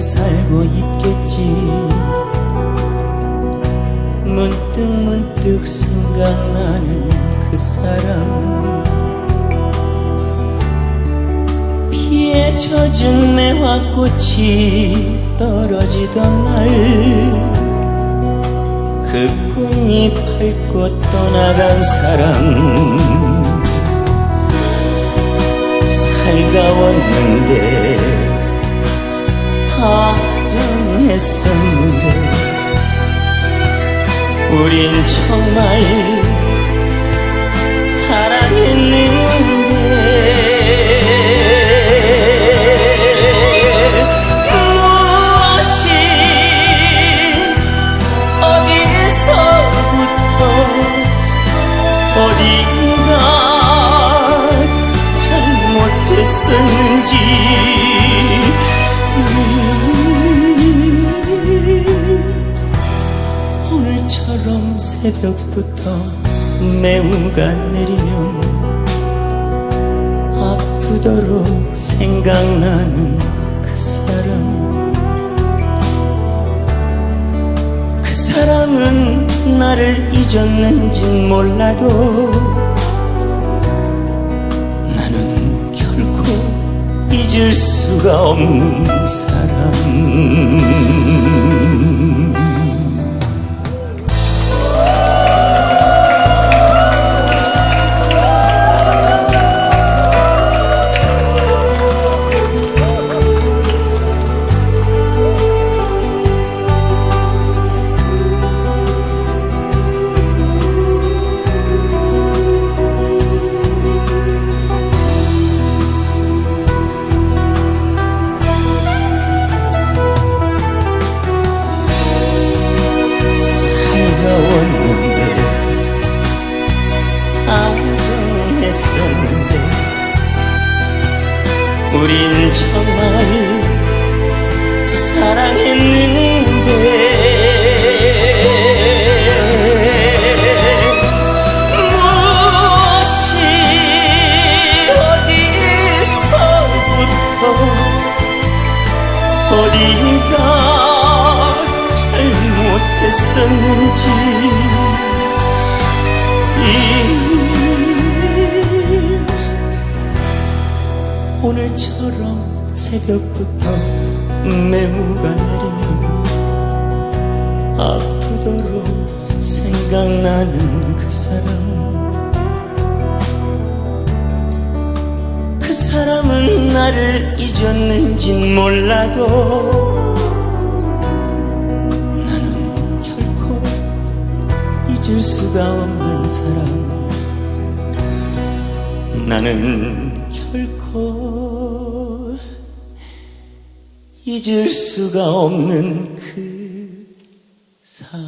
살고 있겠지. 문득 문득 생각나는 그 사람. 피에 젖은 매화꽃이 떨어지던 날. 그 꽃잎 밟고 떠나간 사람. 살가웠는데 우린 정말 사랑했는데 무엇이 어디서부터 어디가 잘못됐었는지 오늘처럼 새벽부터 매우가 내리면 아프도록 생각나는 그 사람 그 사람은 나를 잊었는진 몰라도 나는 결코 잊을 수가 없는 사람 우린 정말 사랑했는데. 무엇이 어디서부터 어디가 오늘처럼 새벽부터 매우가 내리면 아프도록 생각나는 그 사람. 그 사람은 나를 잊었는진 몰라도 나는 결코 잊을 수가 없는 사람. 나는 결코 잊을 수가 없는 그 사람.